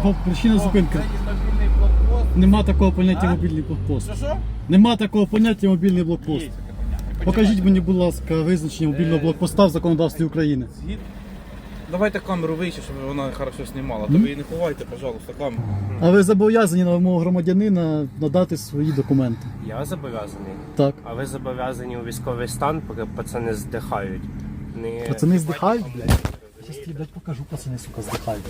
Причина зупинки. Нема такого поняття мобільний блокпост. Нема такого поняття мобільний блокпост. Покажіть мені, будь ласка, визначення мобільного Е, блокпоста в законодавстві України. Давайте камеру вище, щоб вона хорошо знімала. М? То ви її не ховайте, пожалуйста, камеру. А ви зобов'язані на вимогу громадянина надати свої документи. Я зобов'язаний. Так. А ви зобов'язані у військовий стан, поки пацани здихають. Не... Пацани здихають, блядь? Щас блядь, покажу, пацани, сука, здихають.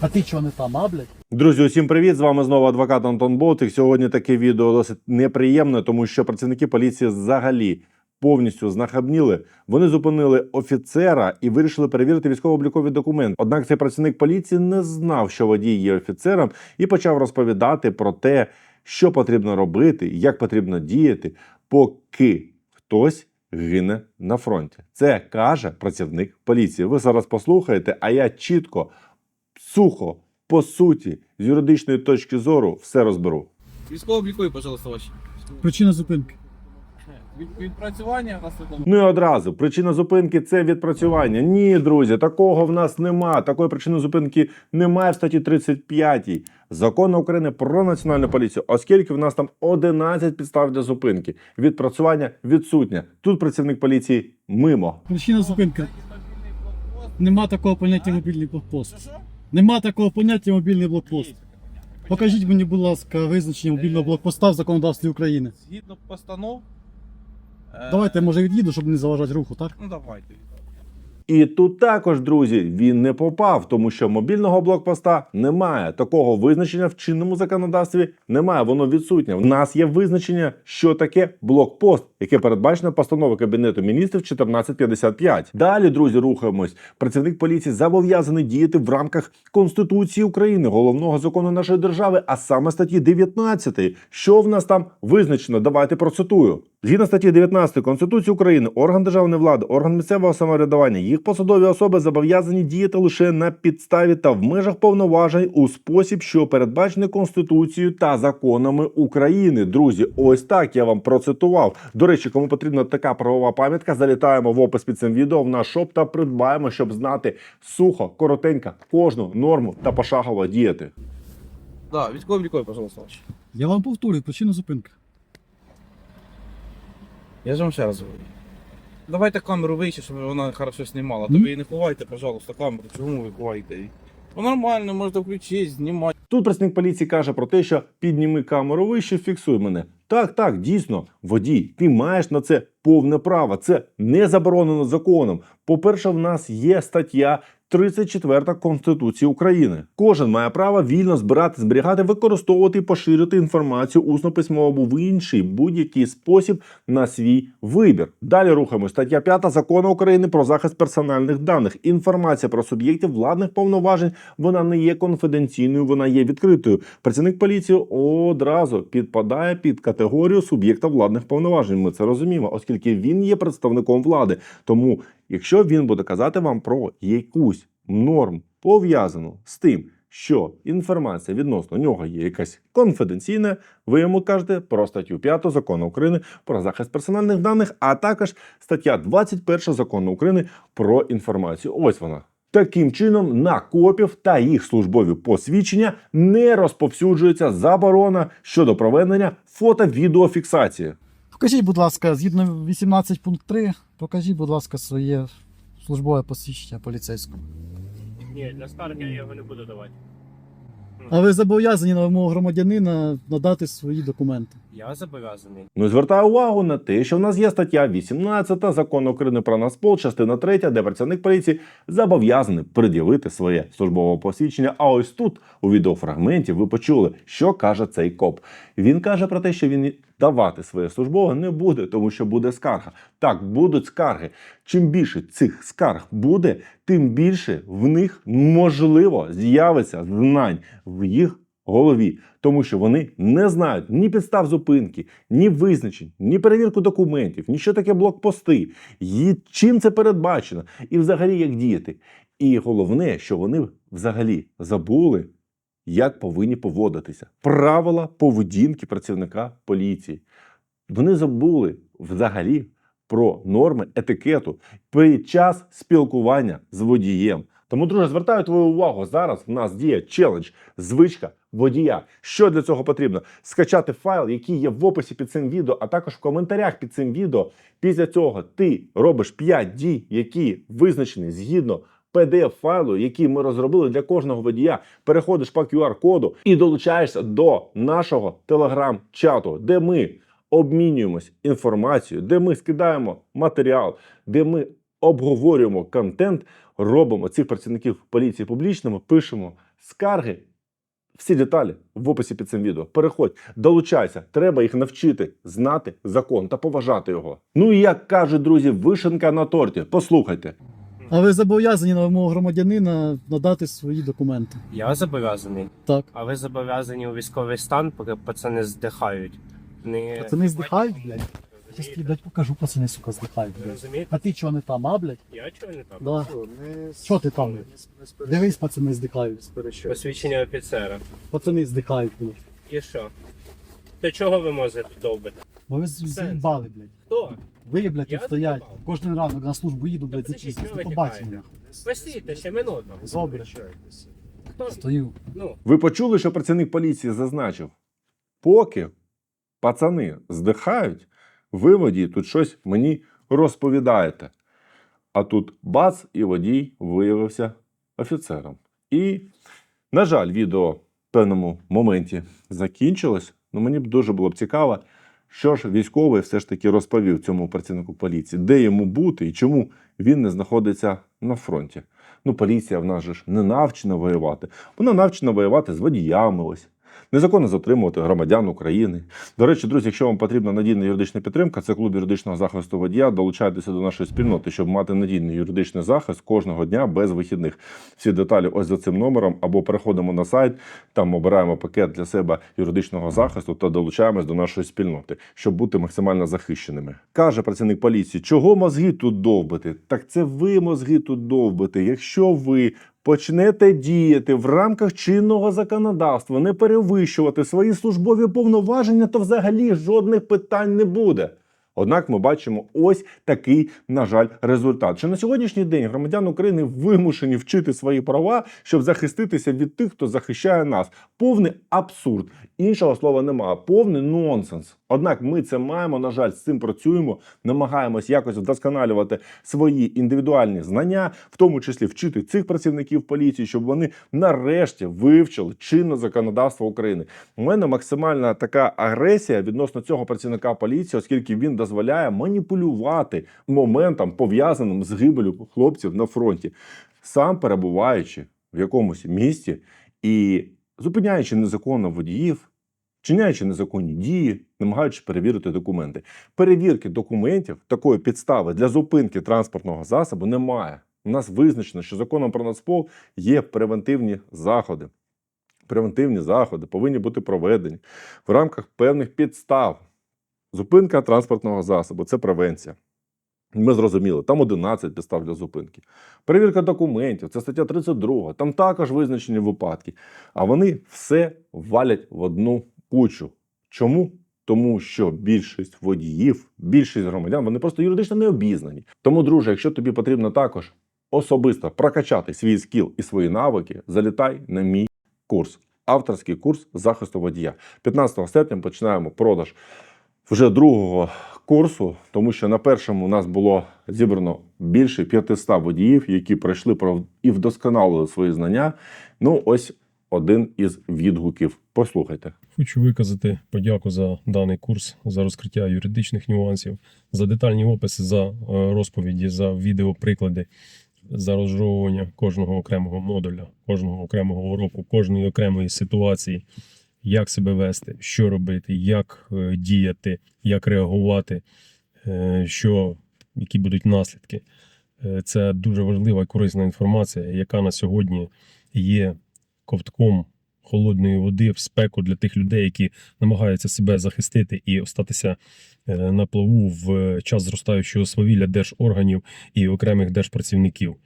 А ти чого не там, а, блядь? Друзі, усім привіт! З вами знову адвокат Антон Болтик. Сьогодні таке відео досить неприємне, тому що працівники поліції взагалі повністю знахабніли. Вони зупинили офіцера і вирішили перевірити військово-облікові документи. Однак цей працівник поліції не знав, що водій є офіцером, і почав розповідати про те, що потрібно робити, як потрібно діяти, поки хтось гине на фронті. Це каже працівник поліції. Ви зараз послухаєте, а я чітко, сухо, по суті, з юридичної точки зору все розберу. Військово-облікові, пожалуйста, ваші. Причина зупинки. Відпрацювання у нас Ну і одразу причина зупинки це відпрацювання. Ні, друзі, такого в нас нема. Такої причини зупинки немає в статті 35 закону України про національну поліцію, оскільки в нас там 11 підстав для зупинки. Відпрацювання відсутнє. Тут працівник поліції мимо. Причина блокпост. Нема такого поняття мобільний блокпост. Нема такого поняття мобільний блокпост. Покажіть мені, будь ласка, визначення мобільного блокпоста в законодавстві України. Згідно постанов. е, Давайте, може, від'їду, щоб не заважати руху, так? Ну давайте. І тут також, друзі, він не попав, тому що мобільного блокпоста немає. Такого визначення в чинному законодавстві немає. Воно відсутнє. В нас є визначення, що таке блокпост, яке передбачено постановою Кабінету міністрів 1455. Далі, друзі, рухаємось. Працівник поліції зобов'язаний діяти в рамках Конституції України, головного закону нашої держави, а саме статті 19. Що в нас там визначено? Давайте процитую. Згідно статті 19 Конституції України, орган державної влади, орган місцевого самоврядування, їх посадові особи зобов'язані діяти лише на підставі та в межах повноважень у спосіб, що передбачений Конституцією та законами України. Друзі, ось так я вам процитував. До речі, кому потрібна така правова пам'ятка, залітаємо в опис під цим відео в наш шоп та придбаємо, щоб знати сухо, коротенько кожну норму та пошагово діяти. Да, військово-облікові, пожалуйста. Я вам повторюю, причина зупинки. Я ж вам ще раз говорю. Давайте камеру вище, щоб вона хорошо знімала. Тобі її не ховайте, пожалуйста, камеру. Чому ви ховаєте її? Ну нормально, можете включити, знімати. Тут працівник поліції каже про те, що підніми камеру вище, фіксуй мене. Так, так, дійсно, водій, ти маєш на це повне право. Це не заборонено законом. По-перше, в нас є стаття 34 Конституції України. Кожен має право вільно збирати, зберігати, використовувати і поширювати інформацію усно письмово або в інший будь-який спосіб на свій вибір. Далі рухаємо. Стаття 5 закону України про захист персональних даних. Інформація про суб'єктів владних повноважень вона не є конфіденційною, вона є відкритою. Працівник поліції одразу підпадає під категорію суб'єкта владних повноважень. Ми це розуміємо, оскільки він є представником влади. Тому, якщо він буде казати вам про якусь норму пов'язану з тим, що інформація відносно нього є якась конфіденційна, ви йому кажете про статтю 5 закону України про захист персональних даних, а також стаття 21 закону України про інформацію. Ось вона. Таким чином, на копів та їх службові посвідчення не розповсюджується заборона щодо проведення фото-відеофіксації. Покажіть, будь ласка, згідно 18 пункт 3, покажіть, будь ласка, своє службове посвідчення поліцейського. Ні, для скарги я його не буду давати. А ви зобов'язані на вимогу громадянина надати свої документи. Я зобов'язаний. Ну звертаю увагу на те, що в нас є стаття 18 закону України про Нацпол, частина 3, де працівник поліції зобов'язаний пред'явити своє службове посвідчення. А ось тут у відеофрагменті ви почули, що каже цей коп. Він каже про те, що він давати своє службове не буде, тому що буде скарга. Так, будуть скарги. Чим більше цих скарг буде, тим більше в них можливо з'явиться знань в їх голові, тому що вони не знають ні підстав зупинки, ні визначень, ні перевірку документів, ні що таке блокпости, і чим це передбачено, і взагалі як діяти. І головне, що вони взагалі забули, як повинні поводитися. Правила поведінки працівника поліції. Вони забули взагалі про норми етикету під час спілкування з водієм. Тому, друже, звертаю твою увагу. Зараз в нас діє челендж, звичка водія. Що для цього потрібно? Скачати файл, який є в описі під цим відео, а також в коментарях під цим відео. Після цього ти робиш 5 дій, які визначені згідно pdf файлу, який ми розробили для кожного водія. Переходиш по QR-коду і долучаєшся до нашого телеграм-чату, де ми обмінюємось інформацією, де ми скидаємо матеріал, де ми обговорюємо контент, робимо цих працівників поліції публічними, пишемо скарги. Всі деталі в описі під цим відео. Переходь, долучайся. Треба їх навчити знати закон та поважати його. Ну і як кажуть друзі, вишенка на торті. Послухайте. А ви зобов'язані на вимогу громадянина надати свої документи. Я зобов'язаний, Так. а ви зобов'язані у військовий стан, поки пацани здихають. Не... Пацани здихають, блядь? Щас тобі, блядь, покажу, пацани, сука, здихають, блядь. Розумієте? А ти чого не там, а, блядь? Я чого не там? Да. Що ти там? Дивись, пацани здихають. Посвідчення офіцера. Пацани здихають, блядь. І що? То чого ви можете довбити? Бо ви з- заїбали, блядь. Хто? Ви, блядь, Я тут стоять. заїбав. Кожен ранок на службу їду, блядь, Та за подождіть, чисто. що ви побачення. тікаєте? Постійте, ще минуту. Добре. Хто? Стою. Ну, Ви почули, що працівник поліції зазначив, поки пацани здихають, ви водій тут щось мені розповідаєте. А тут бац, і водій виявився офіцером. І, на жаль, відео в певному моменті закінчилось. Ну, мені б дуже було б цікаво, що ж військовий все ж таки розповів цьому працівнику поліції, де йому бути і чому він не знаходиться на фронті. Ну, поліція в нас же ж не навчена воювати. Вона навчена воювати з водіями ось. Незаконно затримувати громадян України. До речі, друзі, якщо вам потрібна надійна юридична підтримка, це клуб юридичного захисту водія. Долучайтеся до нашої спільноти, щоб мати надійний юридичний захист кожного дня без вихідних. Всі деталі ось за цим номером або переходимо на сайт, там обираємо пакет для себе юридичного захисту та долучаємось до нашої спільноти, щоб бути максимально захищеними. Каже працівник поліції, чого мозги тут довбити? Так це ви мозги тут довбите. Якщо ви почнете діяти в рамках чинного законодавства, не перевищувати свої службові повноваження, то взагалі жодних питань не буде. Однак ми бачимо ось такий, на жаль, результат. Що на сьогоднішній день громадяни України вимушені вчити свої права, щоб захиститися від тих, хто захищає нас. Повний абсурд. Іншого слова немає. Повний нонсенс. Однак ми це маємо, на жаль, з цим працюємо, намагаємось якось вдосконалювати свої індивідуальні знання, в тому числі вчити цих працівників поліції, щоб вони нарешті вивчили чинне законодавство України. У мене максимальна така агресія відносно цього працівника поліції, оскільки він дозволяє маніпулювати моментом, пов'язаним з гибелю хлопців на фронті, сам перебуваючи в якомусь місті і зупиняючи незаконно водіїв. Вчиняючи незаконні дії, намагаючись перевірити документи. Перевірки документів такої підстави для зупинки транспортного засобу немає. У нас визначено, що законом про Нацпол є превентивні заходи. Превентивні заходи повинні бути проведені в рамках певних підстав. Зупинка транспортного засобу це превенція. Ми зрозуміли, там 11 підстав для зупинки. Перевірка документів, це стаття 32, там також визначені випадки. А вони все валять в одну кучу. Чому? Тому що більшість водіїв, більшість громадян, вони просто юридично не обізнані. Тому, друже, якщо тобі потрібно також особисто прокачати свій скіл і свої навики, залітай на мій курс. Авторський курс захисту водія. 15 серпня починаємо продаж вже другого курсу, тому що на першому у нас було зібрано більше 500 водіїв, які пройшли про- і вдосконалили свої знання. Ну, ось один із відгуків. Послухайте. Хочу виказати подяку за даний курс, за розкриття юридичних нюансів, за детальні описи, за е, розповіді, за відеоприклади, за розжовування кожного окремого модуля, кожного окремого уроку, кожної окремої ситуації, як себе вести, що робити, як е, діяти, як реагувати, е, що, які будуть наслідки. Це дуже важлива і корисна інформація, яка на сьогодні є ковтком холодної води в спеку для тих людей, які намагаються себе захистити і остатися е, на плаву в час зростаючого свавілля держорганів і окремих держпрацівників.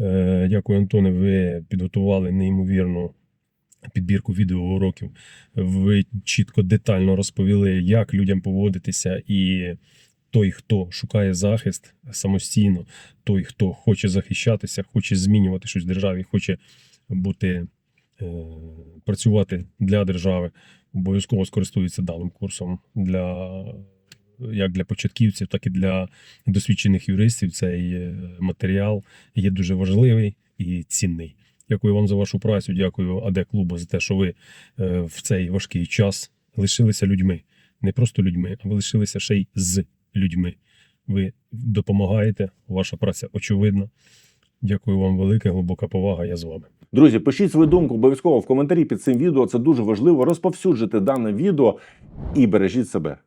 Е, Дякую, Антоне. Ви підготували неймовірну підбірку відеоуроків. Ви чітко детально розповіли, як людям поводитися і той, хто шукає захист самостійно, той, хто хоче захищатися, хоче змінювати щось в державі, хоче бути, працювати для держави, обов'язково скористується даним курсом для як для початківців, так і для досвідчених юристів. Цей е, матеріал є дуже важливий і цінний. Дякую вам за вашу працю. Дякую АД клубу за те, що ви е, в цей важкий час лишилися людьми. Не просто людьми, а ви лишилися ще й з людьми. Ви допомагаєте, ваша праця очевидна. Дякую вам велике, глибока повага. Я з вами. Друзі, пишіть свою думку обов'язково в коментарі під цим відео. Це дуже важливо. Розповсюджити дане відео і бережіть себе.